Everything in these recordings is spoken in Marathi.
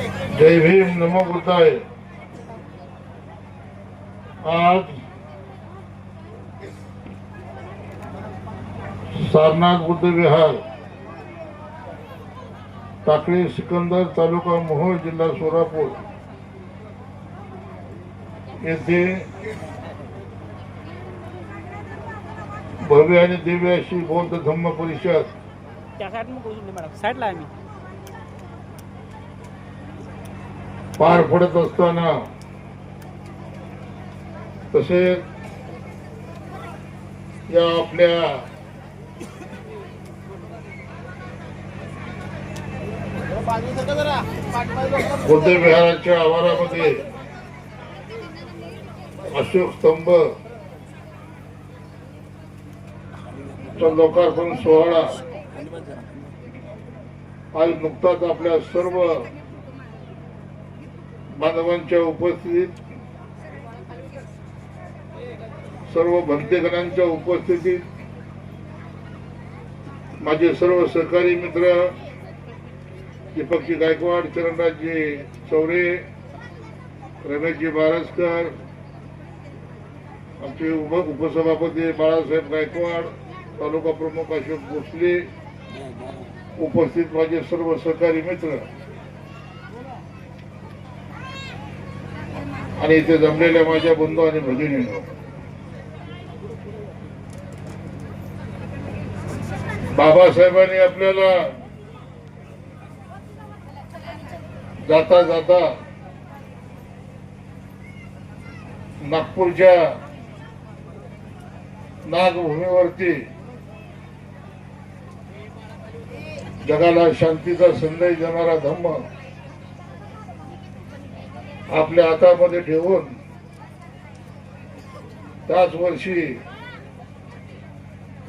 जय भीम नमो बुद्धाय. आज सारनाथ बुद्ध विहार टाकळी सिकंदर तालुका मोहोळ जिल्हा सोलापूर येथे भव्य आणि दिव्य अशी बौद्ध धम्म परिषद त्या साईड मग उजवली मॅडम साईडला आहे मी पार पडत असताना तसेच या आपल्या बुद्ध विहाराच्या आवारामध्ये अशोक स्तंभ चा लोकार्पण सोहळा आज नुकताच आपल्या सर्व माधवांच्या उपस्थितीत सर्व भक्तगणांच्या उपस्थितीत माझे सर्व सहकारी मित्र दीपकजी गायकवाड चरणराजजी चौरे रमेशजी बारसकर आमचे उप उपसभापती बाळासाहेब गायकवाड तालुका प्रमुख अशोक भोसले उपस्थित माझे सर्व सहकारी मित्र. आणि इथे जमलेल्या माझ्या बंधू आणि भगिनींनो. बाबासाहेबांनी आपल्याला जाता जाता नागपूरच्या नागभूमीवरती जगाला शांतीचा संदेश देणारा धम्म आपल्या हातामध्ये ठेवून त्याच वर्षी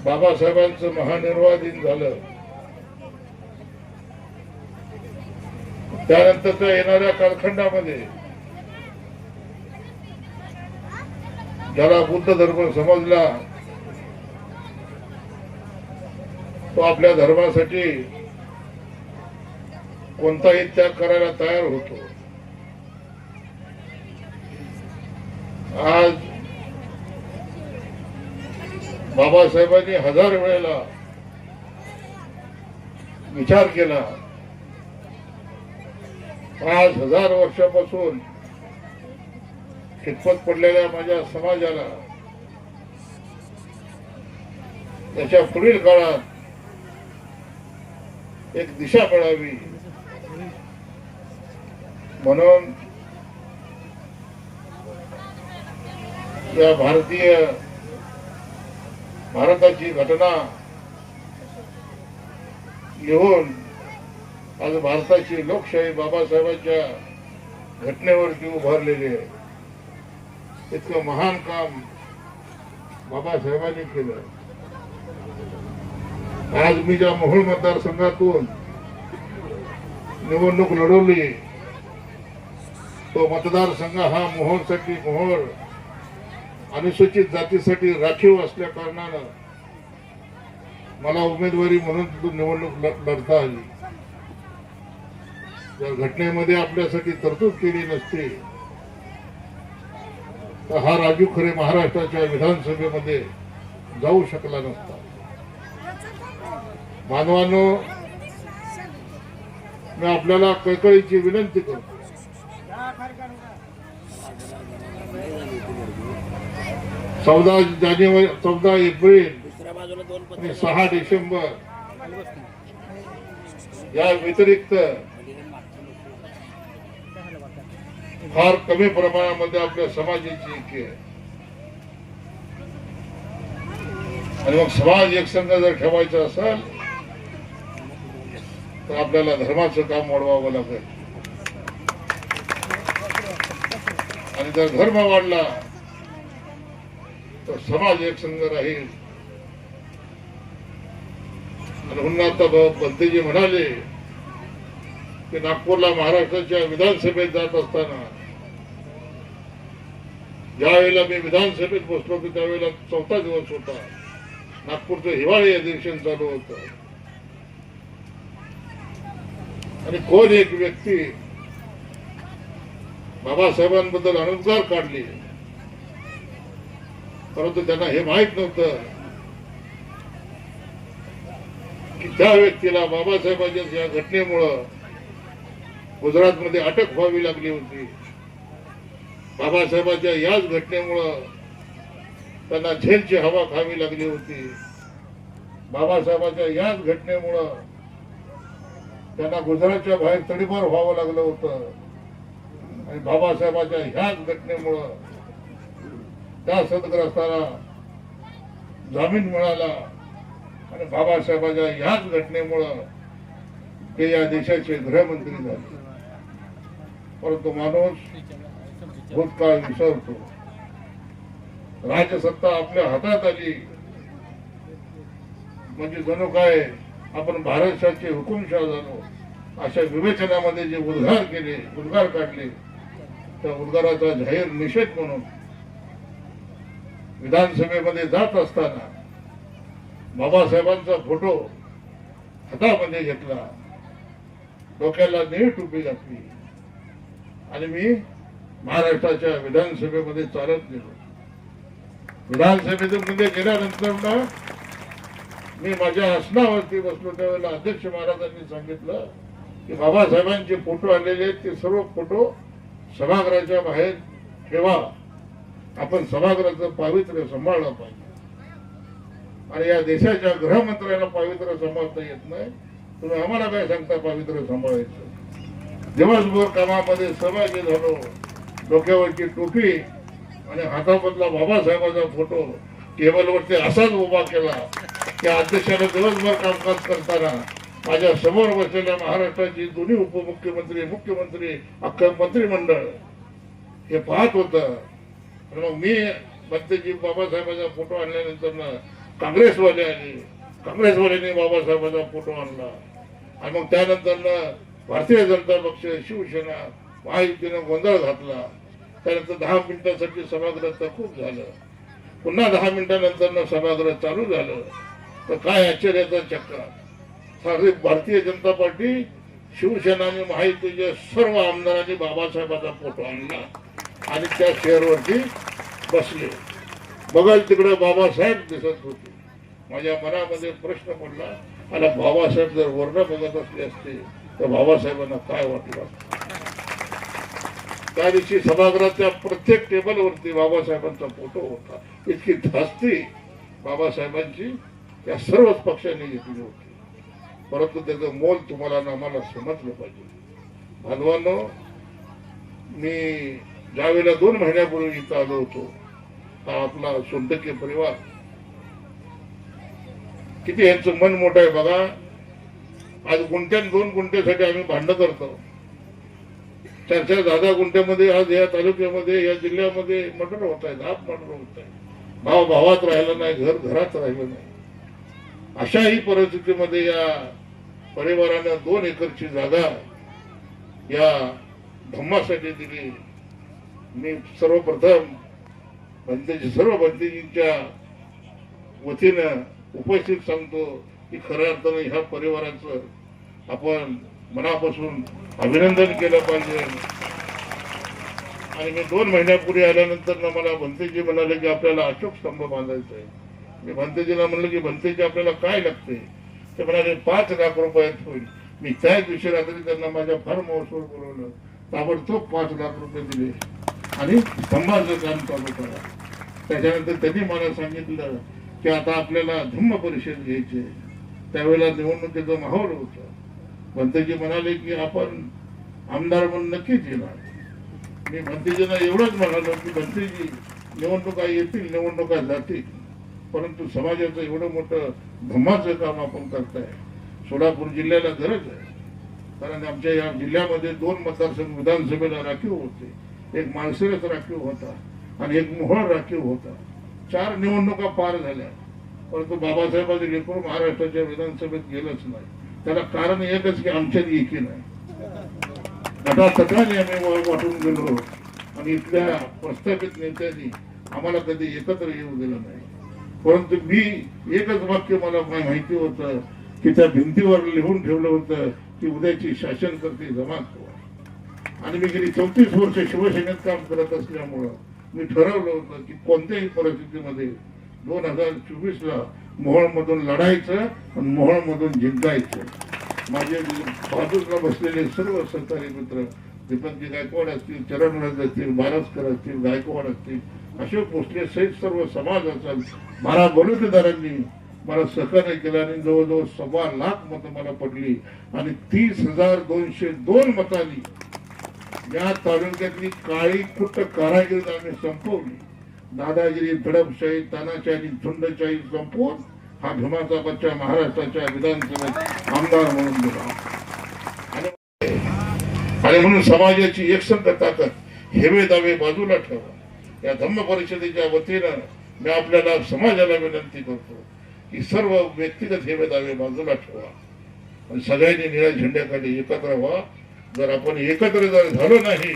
बाबासाहेबांचं महानिर्वाचित झालं. त्यानंतरच्या येणाऱ्या कालखंडामध्ये ज्याला बुद्ध धर्म समजला तो आपल्या धर्मासाठी कोणताही त्याग करायला तयार होतो. आज बाबासाहेबांनी हजार वेळेला विचार केला. आज हजार वर्षापासून खितपत पडलेल्या माझ्या समाजाला त्याच्या पुढील काळात एक दिशा मिळावी म्हणून या भारतीय भारताची घटना लिहून आज भारताची लोकशाही बाबासाहेबांच्या घटनेवरती उभारलेली आहे. इतकं महान काम बाबासाहेबांनी केलं. आज मी ज्या मोहोळ मतदारसंघातून निवडणूक लढवली तो मतदारसंघ हा मोहोळसाठी मोहोळ अनुसूचित जातीसाठी राखीव असल्या कारणानं मला उमेदवारी म्हणून तिथून निवडणूक लढता आली. त्या घटनेमध्ये आपल्यासाठी तरतूद केली नसती तर हा राजू खरे महाराष्ट्राच्या विधानसभेमध्ये जाऊ शकला नसता. मानवानो मी आपल्याला कळकळीची विनंती करतो. चौदा जानेवारी चौदा एप्रिल दुसऱ्या दोन आणि सहा डिसेंबर. या व्यतिरिक्त फार कमी प्रमाणामध्ये आपल्या समाजाची एकी आहे. आणि मग समाज एकसंघ जर ठेवायचा असेल तर आपल्याला धर्माचं काम वाढवावं लागेल. आणि जर धर्म वाढला तर समाज एकसंघ राहील. आणि म्हणून आता बंतेजी म्हणाले की नागपूरला महाराष्ट्राच्या विधानसभेत जात असताना ज्या वेळेला मी विधानसभेत बसलो होतो त्यावेळेला चौथा दिवस होता. नागपूरचं हिवाळी अधिवेशन चालू होत. आणि कोण एक व्यक्ती बाबासाहेबांबद्दल अनुद्गार काढली? परंतु त्यांना हे माहीत नव्हतं की त्या व्यक्तीला बाबासाहेबांच्या या घटनेमुळं गुजरातमध्ये अटक व्हावी लागली होती. बाबासाहेबांच्या याच घटनेमुळं त्यांना झेलची हवा खावी लागली होती. बाबासाहेबांच्या याच घटनेमुळं त्यांना गुजरातच्या बाहेर तडीभर व्हावं लागलं होतं. आणि बाबासाहेबांच्या ह्याच घटनेमुळं त्या सदग्रस्ताला जामीन मिळाला. आणि बाबासाहेबांच्या ह्याच घटनेमुळं ते या देशाचे गृहमंत्री झाले. परंतु माणूस भूतकाळ विसरतो. राजसत्ता आपल्या हातात आली. म्हणजे जणू काय आपण भारतशाचे हुकुमशाह झालो अशा विवेचनामध्ये जे उद्गार केले उद्गार काढले त्या उद्गाराचा जाहीर निषेध म्हणून विधानसभेमध्ये जात असताना बाबासाहेबांचा फोटो हातामध्ये घेतला. डोक्याला निळ टोपी घातली. आणि मी महाराष्ट्राच्या विधानसभेमध्ये चालत गेलो. विधानसभेतून मध्ये गेल्यानंतर ना मी माझ्या आसनावरती बसलो. त्यावेळेला अध्यक्ष महाराजांनी सांगितलं की बाबासाहेबांचे फोटो आलेले आहेत. ते सर्व फोटो सभागृहाच्या बाहेर ठेवा. आपण सभागृहाचं पावित्र्य सांभाळलं पाहिजे. आणि या देशाच्या गृहमंत्र्याला पावित्र्य सांभाळता येत नाही. तुम्ही आम्हाला काय सांगता पावित्र्य सांभाळायचं? दिवसभर कामामध्ये सहभागी झालो. डोक्यावरची टोपी आणि हातामधला बाबासाहेबांचा फोटो टेबलवरती असाच उभा केला त्या अध्यक्षाने दिवसभर कामकाज करताना माझ्यासमोर बसलेल्या महाराष्ट्राची दोन्ही उपमुख्यमंत्री मुख्यमंत्री अख्खं मंत्रिमंडळ हे पाहत होतं. मग मी भक्तजी बाबासाहेबांचा फोटो आणल्यानंतर ना काँग्रेसवाले आले काँग्रेसवाल्यांनी बाबासाहेबांचा फोटो आणला. आणि मग त्यानंतर ना भारतीय जनता पक्ष शिवसेना महायुतीनं गोंधळ घातला. त्यानंतर दहा मिनिटासाठी सभागृह खूप झालं. पुन्हा दहा मिनिटानंतर ना सभागृह चालू झालं. तर काय आश्चर्याचा चक्का. सागरी भारतीय जनता पार्टी शिवसेना आणि महायुतीच्या सर्व आमदारांनी बाबासाहेबांचा फोटो आणला. आणि त्या चेअरवरती बसले. बघाल तिकडे बाबासाहेब दिसत होते. माझ्या मनामध्ये प्रश्न पडला मला बाबासाहेब जर वर्ण बघत असले असते तर बाबासाहेबांना काय वाटलं त्या दिवशी सभागृहाच्या प्रत्येक टेबलवरती बाबासाहेबांचा फोटो होता. इतकी धास्ती बाबासाहेबांची या सर्वच पक्षांनी घेतली होती. परंतु त्याचं मोल तुम्हाला आम्हाला समजलं पाहिजे. बांधवांनो मी ज्यावेळेला दोन महिन्यापूर्वी इथं आलो होतो हा आपला सोंडके परिवार. किती यांचं मन मोठं आहे बघा. आज गुंठ्यान दोन गुंठ्यासाठी आम्ही भांडण करतो. चार चार दहा दहा गुंठ्यामध्ये आज या तालुक्यामध्ये या जिल्ह्यामध्ये मटर होत आहेत हाफ मटर होत आहे भाव भावात राहिला नाही घर घरात राहिलं नाही. अशाही परिस्थितीमध्ये या परिवारानं दोन एकरची जागा या धम्मासाठी दिली. मी सर्वप्रथम भंतेजी सर्व भंतेजींच्या वतीनं उपस्थित सांगतो की खऱ्या अर्थानं ह्या परिवाराचं आपण मनापासून अभिनंदन केलं पाहिजे. आणि मी दोन महिन्यापूर्वी आल्यानंतर ना मला भंतेजी म्हणाले की आपल्याला अशोक स्तंभ बांधायचा आहे. मी भंतेजीला म्हणलं की भंतेजी आपल्याला काय लागते? ते म्हणाले पाच लाख रुपयात होईल. मी त्याच दिवशी रात्री त्यांना माझ्या फार हाऊसवर बोलवलं. ताबडतोब पाच लाख रुपये दिले. आणि स्तंभाचं काम चालू करा. त्याच्यानंतर त्यांनी मला सांगितलं की आता आपल्याला धम्म परिषद घ्यायची आहे. त्यावेळेला निवडणुकीचं माहोल होतं. भंतेजी म्हणाले की आपण आमदार म्हणून नक्कीच येणार. मी भंतेजींना एवढंच म्हणालो की भंतेजी निवडणुका येतील निवडणुका जातील. परंतु समाजाचं एवढं मोठं धम्माचं काम आपण करताय. सोलापूर जिल्ह्याला गरज आहे. कारण आमच्या या जिल्ह्यामध्ये दोन मतदारसंघ विधानसभेला राखीव होते. एक माळशिरस राखीव होता आणि एक मोहळ राखीव होता. चार निवडणुका पार झाल्या. परंतु बाबासाहेबांचे लेकरू महाराष्ट्राच्या विधानसभेत गेलंच नाही. त्याला कारण एकच की आमच्यात एकी नाही. गटातटाने आम्ही वाटून गेलो आणि इथल्या प्रस्थापित नेत्यांनी आम्हाला कधी एकत्र येऊ दिलं नाही. परंतु मी एकच वाक्य मला माहिती होतं की त्या भिंतीवर लिहून ठेवलं होतं की उद्याची शासन करते जमात व्हा आणि मी गेली चौतीस वर्ष शिवसेनेत काम करत असल्यामुळं मी ठरवलं होतं की कोणत्याही परिस्थितीमध्ये दोन हजार चोवीस ला मोहोळमधून लढायचं आणि मोहोळमधून जिंकायचं. माझे बाजूला बसलेले सर्व सहकारी मित्र दीपकजी गायकवाड असतील चरणराज असतील बारसकर असतील गायकवाड असतील अशोक भोसले सहित सर्व समाज असेल मला बलुतेदारांनी मला सहकार्य केलं आणि जवळजवळ सव्वा लाख मतं मला पडली आणि तीस हजार दोनशे दोन मतांनी या तालुक्यातली काळी कुट्ट कारागिरी आम्ही संपवली. दादागिरी दडपशाही तानाशाही झुंडशाही संपवून हा भीमाचा बच्चा महाराष्ट्राच्या विधानसभेत आमदार म्हणून दिला आणि आणि म्हणून समाजाची एकसंध ताकद हेवे दावे बाजूला ठेवा. या धम्म परिषदेच्या वतीनं मी आपल्याला समाजाला विनंती करतो की सर्व व्यक्तिगत हेवे दावे बाजूला ठेवा. आणि सगळ्यांनी निळ्या झेंड्याखाली एकत्र व्हा. जर आपण एकत्र जर झालो नाही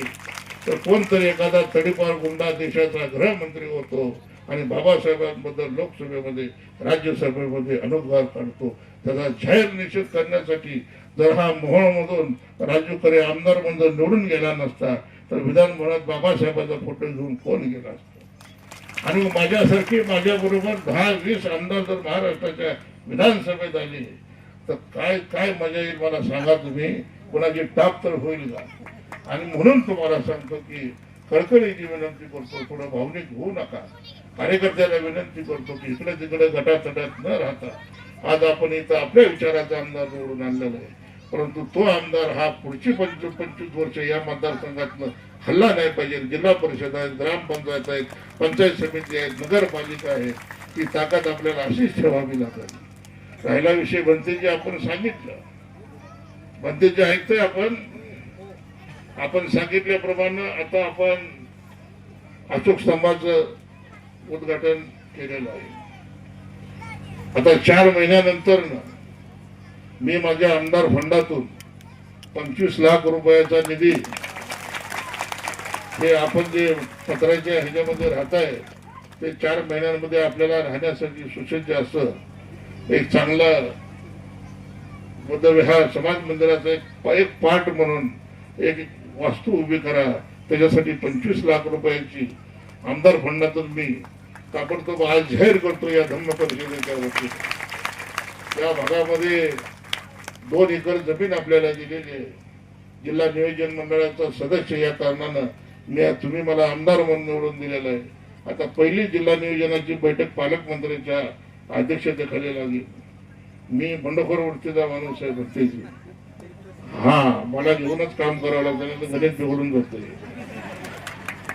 तर कोणतरी एखादा तडीपार गुंडा देशाचा गृहमंत्री होतो आणि बाबासाहेबांबद्दल लोकसभेमध्ये राज्यसभेमध्ये अनुद्गार काढतो. त्याचा जाहीर निषेध करण्यासाठी जर हा मोहोळमधून राजू खरे आमदार म्हणून निवडून गेला नसता तर विधानभवनात बाबासाहेबांचा फोटो घेऊन कोण गेला असतो? आणि माझ्यासारखी माझ्याबरोबर दहा वीस आमदार जर महाराष्ट्राच्या विधानसभेत आले तर काय काय मजा येईल मला सांगा तुम्ही? कोणाची टाप तर होईल का? आणि म्हणून तुम्हाला सांगतो की कडकडीची विनंती करतो थोडं भावनिक होऊ नका. कार्यकर्त्याला विनंती करतो की इकडे तिकडे गटातटात न राहता आज आपण इथं आपल्या विचाराचा आमदार निवडून आणलेला आहे. परंतु तो आमदार हा पुढची पंचवीस पंचवीस वर्ष या मतदारसंघातनं हल्ला नाही पाहिजे. जिल्हा परिषद आहेत ग्रामपंचायत आहेत पंचायत समिती आहेत नगरपालिका आहे ती ताकद आपल्याला अशीच ठेवावी लागेल. राहिला विषय बनतेजी आपण सांगितलं. पण ते जे ऐकतोय आपण आपण सांगितल्याप्रमाणे आता आपण अशोक स्तंभाचं उद्घाटन केलेलं आहे. आता चार महिन्यानंतर मी माझ्या आमदार फंडातून पंचवीस लाख रुपयाचा निधी हे आपण जे पत्राच्या ह्याच्यामध्ये राहत आहे ते चार महिन्यांमध्ये आपल्याला राहण्यासाठी सुसज्ज असं एक चांगला बुद्धविहार समाज मंदिराचा एक एक पार्ट म्हणून एक वास्तू उभी करा. त्याच्यासाठी पंचवीस लाख रुपयाची आमदार फंडातून मी ताबडतोब आज जाहीर करतो या धम्म परिषदेच्या वतीने. या भागामध्ये दोन एकर जमीन आपल्याला दिलेली आहे. जिल्हा नियोजन मंडळाचा सदस्य या कारणानं मी तुम्ही मला आमदार म्हणून निवडून दिलेला आहे. आता पहिली जिल्हा नियोजनाची बैठक पालकमंत्र्यांच्या अध्यक्षतेखाली लागली. मी बंडखोर वृत्तीचा माणूस आहे भक्तीची हा मला घेऊनच काम करावं लागतं नाही तर गणित बिघडून जाते.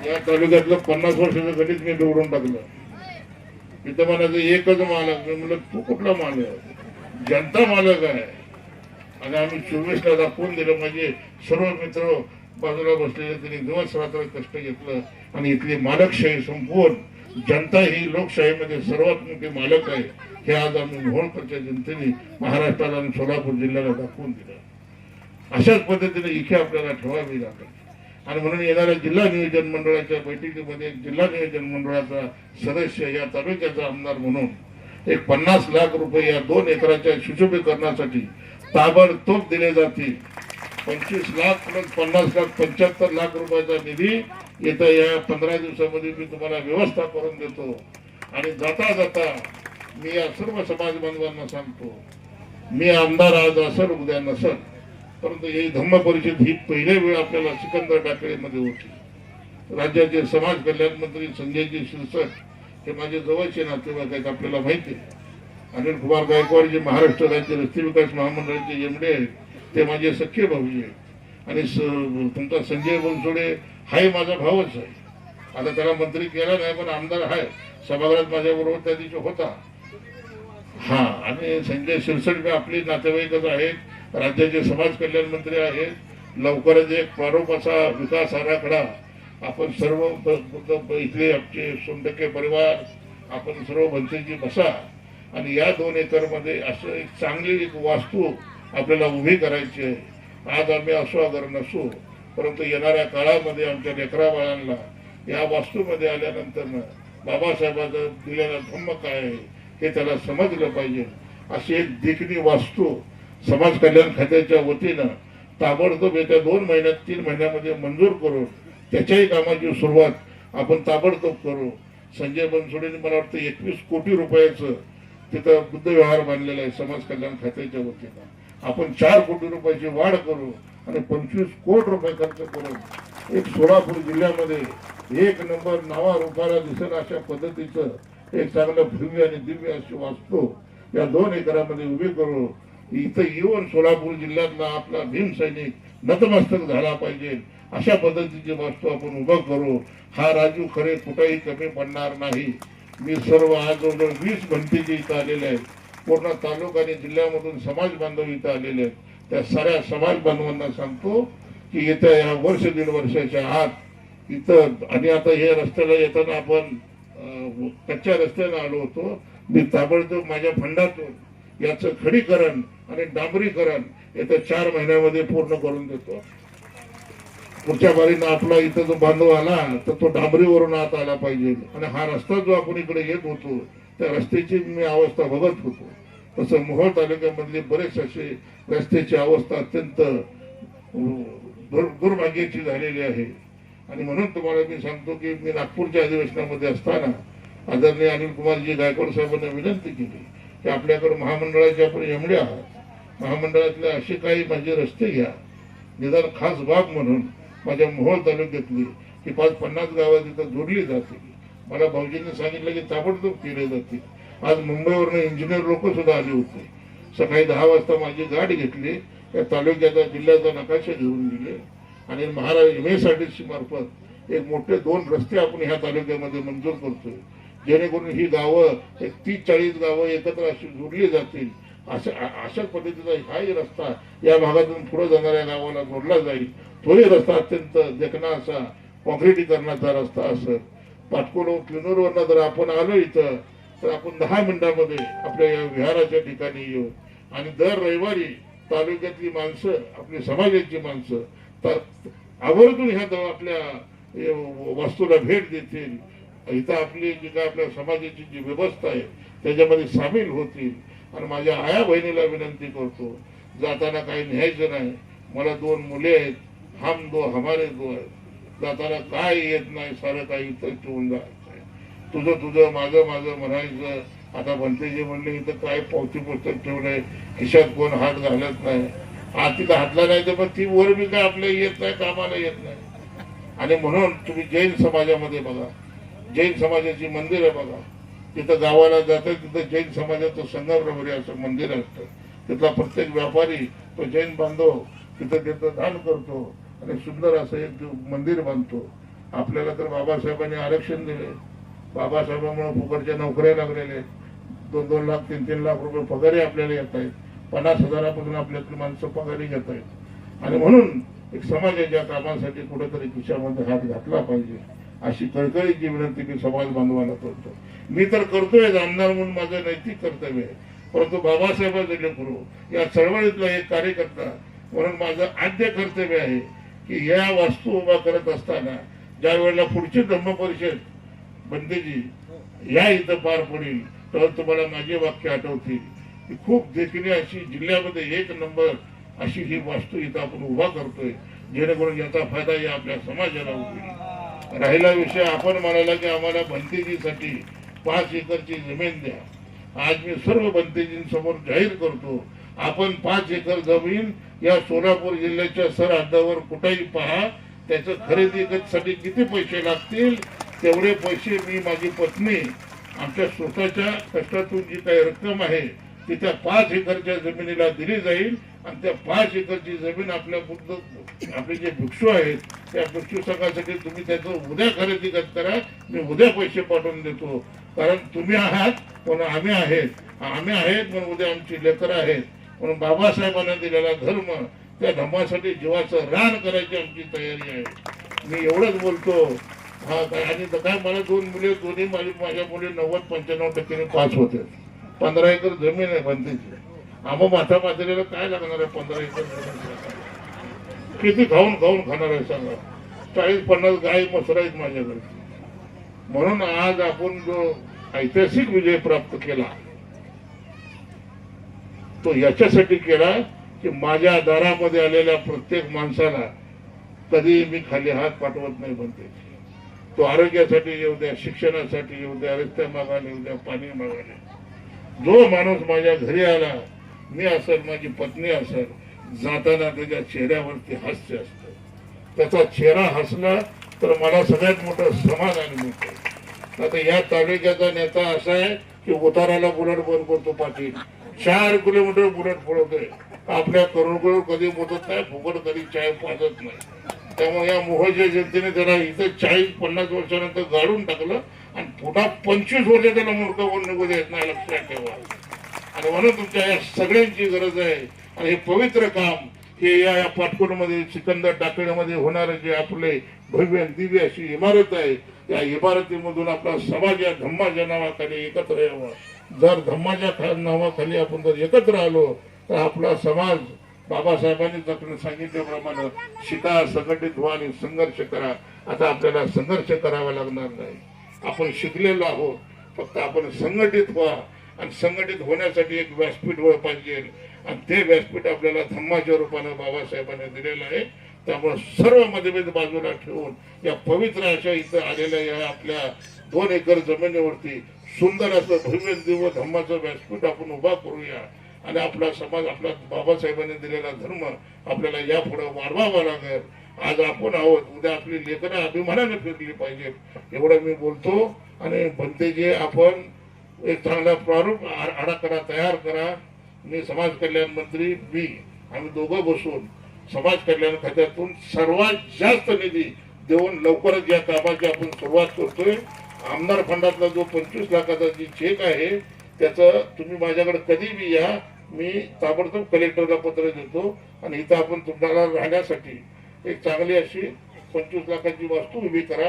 या तालुक्यातलं पन्नास वर्षाचं गणित मी बिघडून टाकलं. तिथं म्हणायचं एकच मालक मी म्हणलं तू कुठला मालक? जनता मालक आहे. आणि आम्ही चोवीसला दाखवून दिलं म्हणजे सर्व मित्र बाजूला बसलेले त्यांनी दिवस रात्र कष्ट घेतलं. आणि इथली मालकशाही संपवून जनता ही लोकशाहीमध्ये सर्वात मोठी मालक आहे. हे आज आम्ही मोहोळकरच्या जनतेने महाराष्ट्राला आणि सोलापूर जिल्ह्याला दाखवून दिलं. अशाच पद्धतीने इथे आपल्याला ठेवावी लागेल. आणि म्हणून येणाऱ्या जिल्हा नियोजन मंडळाच्या बैठकीमध्ये जिल्हा नियोजन मंडळाचा सदस्य या तालुक्याचा आमदार म्हणून एक पन्नास लाख रुपये या दोन एकराच्या सुशोभीकरणासाठी ताबडतोब दिले जातील. पंचवीस लाख प्लस पन्नास लाख पंच्याहत्तर लाख रुपयाचा निधी येत्या या पंधरा दिवसामध्ये मी तुम्हाला व्यवस्था करून देतो. आणि जाता जाता मी या सर्व समाज बांधवांना सांगतो मी आमदार आज असेल उद्या नसेल परंतु ही धम्म परिषद ही पहिल्या वेळ आपल्याला सिकंदर टाकळेमध्ये होती. राज्याचे समाज कल्याण मंत्री संजयजी शिरसट हे माझे जवळचे नातेवाईक आहेत आपल्याला माहिती आहे. अनिल कुमार गायकवाड जे महाराष्ट्र राज्य रस्ते विकास महामंडळाचे एमडे आहेत ते माझे सख्खे भाऊजी आहेत. आणि तुमचा संजय बनसोडे हाही माझा भावच आहे. आता त्याला मंत्री केला नाही पण आमदार आहे सभागृहात माझ्याबरोबर त्या दिवशी होता. हा आणि संजय शिरसटकर आपले नातेवाईकच आहेत राज्याचे समाज कल्याण मंत्री आहेत. लवकरच एक प्रारूप असा विकास आराखडा. आपण सर्व इथले आमचे सोनटक्के परिवार आपण सर्व भंतेची बसा. आणि या दोन एकरमध्ये असं एक चांगली एक वास्तू आपल्याला उभी करायची आहे. आज आम्ही असो अगर नसू परंतु येणाऱ्या काळामध्ये आमच्या लेकरा बाळांना या वास्तूमध्ये आल्यानंतर बाबासाहेबांचा दिलेला धम्म काय आहे? हे त्याला समजलं पाहिजे. अशी एक देखणी वास्तू समाज कल्याण खात्याच्या वतीनं ताबडतोब येत्या दोन महिन्यात तीन महिन्यामध्ये मंजूर करून त्याच्याही कामाची सुरुवात आपण ताबडतोब करू. संजय बनसोडेने मला वाटतं एकवीस कोटी रुपयाचं तिथं बुद्ध व्यवहार बांधलेला आहे समाज कल्याण खात्याच्या वतीनं. आपण चार कोटी रुपयाची वाढ करू आणि पंचवीस कोटी रुपये खर्च करून एक सोलापूर जिल्ह्यामध्ये एक नंबर नावा रुपाला दिसेल अशा पद्धतीचं एक चांगलं भव्य आणि दिव्य अशी वास्तू या दोन एकरामध्ये उभी करू इथं येऊन सोलापूर जिल्ह्यातला आपला भीम सैनिक नतमस्तक झाला पाहिजे अशा पद्धतीची वास्तू आपण उभं करू हा राजू खरे कुठेही कमी पडणार नाही मी सर्व आज जवळजवळ वीस भंतीचे इथं आलेले आहेत पूर्ण तालुका आणि जिल्ह्यामधून समाज बांधव इथं आलेले आहेत त्या साऱ्या समाज बांधवांना सांगतो की येत्या या वर्ष दीड वर्षाच्या आत इथं आणि आता हे रस्त्याला येताना आपण कच्च्या रस्त्याने आलो होतो. मी ताबडतोब माझ्या फंडातून याचं खडीकरण आणि डांबरीकरण येत्या चार महिन्यामध्ये पूर्ण करून देतो. पुढच्या बारीनं आपला इथं जो बांधव आला तर तो डांबरीवरून आत आला पाहिजे. आणि हा रस्ता जो आपण इकडे येत होतो त्या रस्त्याची मी अवस्था बघत होतो. तसं मोहोळ तालुक्यामधले बरेच असे रस्त्याची अवस्था अत्यंत दुर्भाग्याची झालेली आहे. आणि म्हणून तुम्हाला मी सांगतो की मी नागपूरच्या अधिवेशनामध्ये असताना आदरणीय अनिल कुमारजी गायकवाड साहेबांना विनंती केली की आपल्याकडे महामंडळाचे आपण एमडे आहात. महामंडळातले असे काही माझे रस्ते घ्या. निदान खास बाब म्हणून माझ्या मोहोळ तालुक्यातली की पाच पन्नास गावात तिथं जोडली जाते. मला भाऊजींनी सांगितलं की ताबडतोब केले जाते. आज मुंबईवरनं इंजिनियर लोक सुद्धा आले होते. सकाळी दहा वाजता माझी गाठ घेतली. त्या तालुक्याचा जिल्ह्याचा नकाशा घेऊन गेले. आणि महाराज एम मार्फत एक मोठे दोन रस्ते आपण ह्या तालुक्यामध्ये मंजूर करतोय. जेणेकरून ही गावं एक तीस चाळीस गावं एकत्र अशी जोडली जातील. अशा अशा पद्धतीचा हाही रस्ता या भागातून पुढे जाणाऱ्या गावाला जोडला जाईल. तोही रस्ता अत्यंत देखणा असा कॉन्क्रिटीकरणाचा रस्ता असं. पाटकोलो किनूरवरनं जर आपण आलो इथं तर आपण दहा मिनिटामध्ये आपल्या या विहाराच्या ठिकाणी येऊ. आणि दर रविवारी तालुक्यातली माणसं आपली समाजाची माणसं आवर्जून ह्या द- आपल्या वस्तूला भेट देतील. इथं आपली जी काय आपल्या समाजाची जी व्यवस्था आहे त्याच्यामध्ये सामील होतील. आणि माझ्या आया बहिणीला विनंती करतो जाताना काही न्यायचं नाही. मला दोन मुले आहेत हम दो हमारे दो आहेत. जाताना काय येत नाही सारं काही इथं ठेवून जायचं तुझं तुझं माझं माझं म्हणायचं. आता भंतेजी म्हणले इथं काय पावती पुस्तक ठेवलंय? खिशात कोण हात घालत नाही. हात तिथं हातला नाही तर पण ती वर बी काय आपल्या येत नाही कामाला येत नाही. आणि म्हणून तुम्ही जैन समाजामध्ये बघा. जैन समाजाची मंदिरं बघा. तिथं गावाला जातं तिथं जैन समाजाचं संगमरवरी असं मंदिर असतं. तिथला प्रत्येक व्यापारी तो जैन बांधव तिथं तिथं दान करतो आणि सुंदर असं एक मंदिर बांधतो. आपल्याला तर बाबासाहेबांनी आरक्षण दिले. बाबासाहेबांमुळे फुकटच्या नोकऱ्या लागलेल्या आहेत. दोन दोन लाख तीन तीन लाख रुपये पगारही आपल्याला येत आहेत. पन्नास हजारापासून आपल्याकडे माणसं पगारी घेत आहेत आणि म्हणून एक समाजाच्या कामासाठी कुठेतरी खिशामध्ये हात घातला पाहिजे अशी कळकळीची विनंती मी समाज बांधवांना करतो मी तर करतोय आमदार म्हणून माझं नैतिक कर्तव्य आहे. परंतु बाबासाहेबांचे गुरु या चळवळीतला एक कार्यकर्ता म्हणून माझं आद्य कर्तव्य आहे की या वास्तू उभा करत असताना ज्या वेळेला पुढची धम्म परिषद बंदेजी या इथं पार पडेल तर तुम्हाला माझे वाक्य आठवतील. ही खूप देखील अशी जिल्ह्यामध्ये एक नंबर अशी ही वास्तू इथं आपण उभा करतोय जेणेकरून याचा फायदा या आपल्या समाजाला होईल. राहिला विषय आपण म्हणाला की आम्हाला भंतेजीसाठी पाच एकरची जमीन द्या. आज मी सर्व भंतेजींसमोर जाहीर करतो आपण पाच एकर जमीन या सोलापूर जिल्ह्याच्या सरहद्दावर कुठेही पहा त्याचं खरेदीसाठी किती पैसे लागतील तेवढे पैसे मी माझी पत्नी आमच्या स्वतःच्या कष्टातून जी काही रक्कम आहे तिथं पाच एकरच्या जमिनीला दिली जाईल आणि त्या पाच एकरची जमीन आपल्या बुद्ध आपले जे भिक्षू आहेत त्या भिक्षू संघासाठी तुम्ही त्याचं उद्या खरेदी करत करा. मी उद्या पैसे पाठवून देतो. कारण तुम्ही आहात पण आम्ही आहेत. आम्ही आहेत पण उद्या आमची लेकरं आहेत. म्हणून बाबासाहेबांना दिलेला धर्म त्या धर्मासाठी जीवाचं रान करायची आमची तयारी आहे. मी एवढंच बोलतो. हा काय आणि काय मला दोन मुले दोन्ही माझी माझ्या मुली नव्वद पंच्याण्णव टक्क्याने पास होते. पंधरा एकर जमीन आहे बंदीची. आम्हा माथा मात्रेला काय लागणार आहे पंधरा एकर जमीन? किती खाऊन खाऊन खाणार आहे सांगा. चाळीस पन्नास गाय मसर आहेत माझ्याकडे. म्हणून आज आपण जो ऐतिहासिक विजय प्राप्त केला तो याच्यासाठी केला की माझ्या दारामध्ये आलेल्या प्रत्येक माणसाला कधी मी खाली हात पाठवत नाही म्हणते. तो आरोग्यासाठी येऊ द्या शिक्षणासाठी येऊ द्या रस्त्या मागायला येऊ द्या पाणी मागायला जो माणूस माझ्या घरी आला मी असेल माझी पत्नी असेल जाताना त्याच्या चेहऱ्यावरती हास्य असतं. त्याचा चेहरा हसला तर मला सगळ्यात मोठं समाधान मिळतं आता या तालुक्याचा नेता असा आहे की उताराला बुलट बंद करतो पाटील चार किलोमीटर बुलट पळवतोय आपल्या करोड कधी मोजत नाही फुकट कधी चाय पाजत नाही. त्यामुळे या मोहच्या जनतेने त्याला इथं चाळीस पन्नास वर्षानंतर गाडून टाकलं. आणि पुन्हा पंचवीस वर्ष त्याला मूर्ख कोण निघू देत नाही लक्षात ठेवा. आणि म्हणून तुमच्या या सगळ्यांची गरज आहे. आणि हे पवित्र काम हे या या पाटकोडमध्ये सिकंदर टाकण्यामध्ये होणारे जे आपले भव्य दिव्य अशी इमारत आहे या इमारतीमधून आपला समाज या धम्माच्या नावाखाली एकत्र यावं. जर धम्माच्या नावाखाली आपण जर एकत्र आलो तर आपला समाज बाबासाहेबांनी जर सांगितल्याप्रमाणे शिका संघटित व्हा आणि संघर्ष करा. आता आपल्याला संघर्ष करावा लागणार नाही. आपण शिकलेलो आहोत. फक्त आपण संघटित व्हा. आणि संघटित होण्यासाठी एक व्यासपीठ वळ पाहिजे. आणि ते व्यासपीठ आपल्याला धम्माच्या रूपानं बाबासाहेबांनी दिलेलं आहे. त्यामुळे सर्व मतभेद बाजूला ठेवून या पवित्र अशा इथं आलेल्या या आपल्या दोन एकर जमिनीवरती सुंदर असं भव्य दिव धम्माचं व्यासपीठ आपण उभा करूया. आणि आपला समाज आपला बाबासाहेबांनी दिलेला धर्म आपल्याला यापुढे वाढवावा लागेल. आज आपण आहोत. उद्या आपली लेखन अभिमानाने फिरली पाहिजेत एवढं मी बोलतो. आणि बनते जे आपण एक चांगला प्रारूप आराखडा तयार करा. मी समाज कल्याण मंत्री मी आम्ही दोघं बसून समाज कल्याण खात्यातून सर्वात जास्त निधी देऊन लवकरच या कामाची आपण सुरुवात करतोय. आमदार फंडातला जो पंचवीस लाखाचा जी चेक आहे त्याचं तुम्ही माझ्याकडे कधी बी या. मी ताबडतोब कलेक्टरला पत्र देतो. आणि इथं आपण तुम्हाला राहण्यासाठी एक चांगली अशी पंचवीस लाखाची वास्तू उभी करा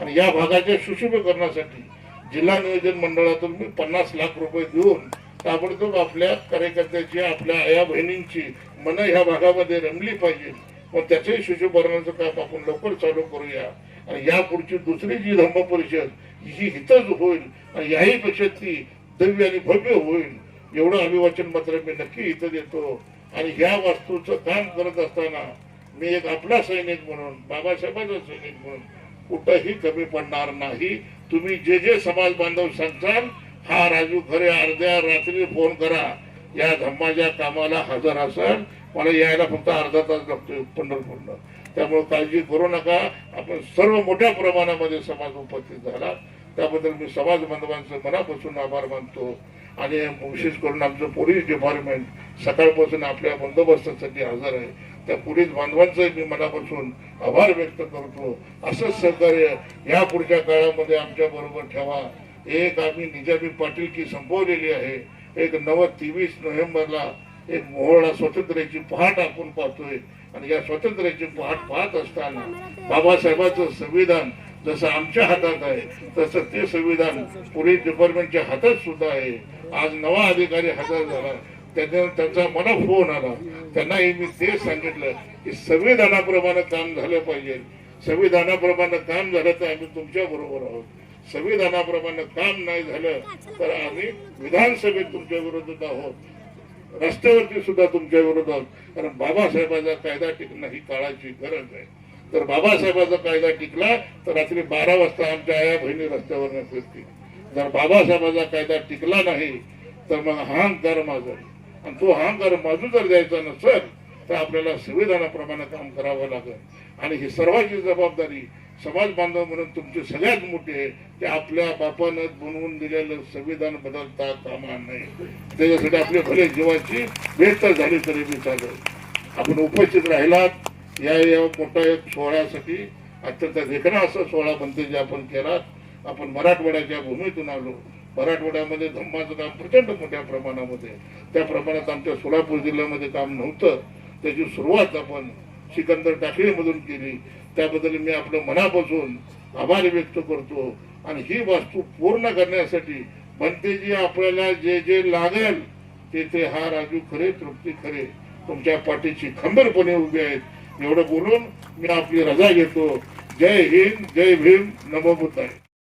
आणि या भागाच्या सुशोभीकरणासाठी जिल्हा नियोजन मंडळातून मी पन्नास लाख रुपये देऊन ताबडतोब आपल्या कार्यकर्त्याची आपल्या आया बहिणींची मन ह्या भागामध्ये रमली पाहिजे. मग त्याचंही सुशोभीकरणाचं काम आपण लवकर चालू करूया. आणि या पुढची दुसरी जी धम्म परिषद ही हितच होईल आणि याही पेक्षा ती दिव्य आणि भव्य होईल एवढं अभिवाचन मात्र मी नक्की इथं देतो. आणि ह्या वास्तूचं काम करत असताना मी एक आपला सैनिक म्हणून बाबासाहेबांचा सैनिक म्हणून कुठंही कमी पडणार नाही. तुम्ही जे जे समाज बांधव सांगताल हा राजू खरे अर्ध्या रात्री फोन करा. या धम्माच्या कामाला हजर असाल. मला यायला फक्त अर्धा तास लागतो पंढरपूरला त्यामुळे काळजी करू नका. आपण सर्व मोठ्या प्रमाणामध्ये समाज उपस्थित झाला. त्याबद्दल मी समाज बांधवांचं मनापासून आभार मानतो. आणि विशेष करून आमचं पोलीस डिपार्टमेंट सकाळपासून आपल्या बंदोबस्तासाठी हजर आहे. त्या पोलीस बांधवांचं मी मनापासून आभार व्यक्त करतो. असंच सहकार्य या पुढच्या काळामध्ये आमच्या बरोबर ठेवा. एक आम्ही निजामी पाटीलकी संपवलेली आहे. एक नव तेवीस नोव्हेंबरला एक मोहळा स्वातंत्र्याची पहाट आपण पाहतोय. आणि या स्वातंत्र्याची पहाट पाहत असताना बाबासाहेबांचं संविधान जसं आमच्या हातात आहे तसं ते संविधान पोलीस डिपार्टमेंटच्या हातात सुद्धा आहे. आज नवा अधिकारी हजर झाला. त्यांचा मला फोन आला. त्यांनाही मी तेच सांगितलं की संविधानाप्रमाणे काम झालं पाहिजे. संविधानाप्रमाणे काम झालं तर आम्ही तुमच्या बरोबर आहोत. संविधानाप्रमाणे काम नाही झालं तर आम्ही विधानसभेत तुमच्या विरोधात आहोत. रस्त्यावरती सुद्धा तुमच्या विरोधात कारण बाबासाहेबांचा कायदा टिकणं ही काळाची गरज आहे. तर बाबासाहेबाचा कायदा टिकला तर रात्री बारा वाजता आमच्या आया बहिणी रस्त्यावर फिरतील जर बाबासाहेबाचा कायदा टिकला नाही तर मग अहंकार माझा. आणि तो अहंकार माजू जर द्यायचा नसेल तर आपल्याला संविधानाप्रमाणे काम करावं लागेल. आणि ही सर्वांची जबाबदारी समाज बांधव म्हणून तुमची सगळ्यात मोठी आहे ते आपल्या बापानं बनवून दिलेलं संविधान बदलता कामा नाही त्याच्यासाठी आपल्या भले जीवाची भेट तर झाली तरी मी चालेल. आपण उपस्थित राहिलात या या मोठ्या एक सोहळ्यासाठी अत्यंत देखणा असा सोहळा बनते जे आपण केलात. आपण मराठवाड्याच्या भूमीतून आलो. मराठवाड्यामध्ये धम्माचं काम प्रचंड मोठ्या प्रमाणामध्ये. त्या प्रमाणात आमच्या सोलापूर जिल्ह्यामध्ये काम नव्हतं. त्याची सुरुवात आपण सिकंदर टाकळीमधून केली. त्याबद्दल मी आपलं मनापासून आभार व्यक्त करतो. आणि ही वास्तू पूर्ण करण्यासाठी बनतेजी आपल्याला जे जे लागेल ते ते हा राजू खरे तृप्ती खरे. तुमच्या पाठीची खंबीरपणे उभे आहेत. एवढं बोलून मी आपली रजा घेतो. जय हिंद जय भीम नमो बुद्धाय.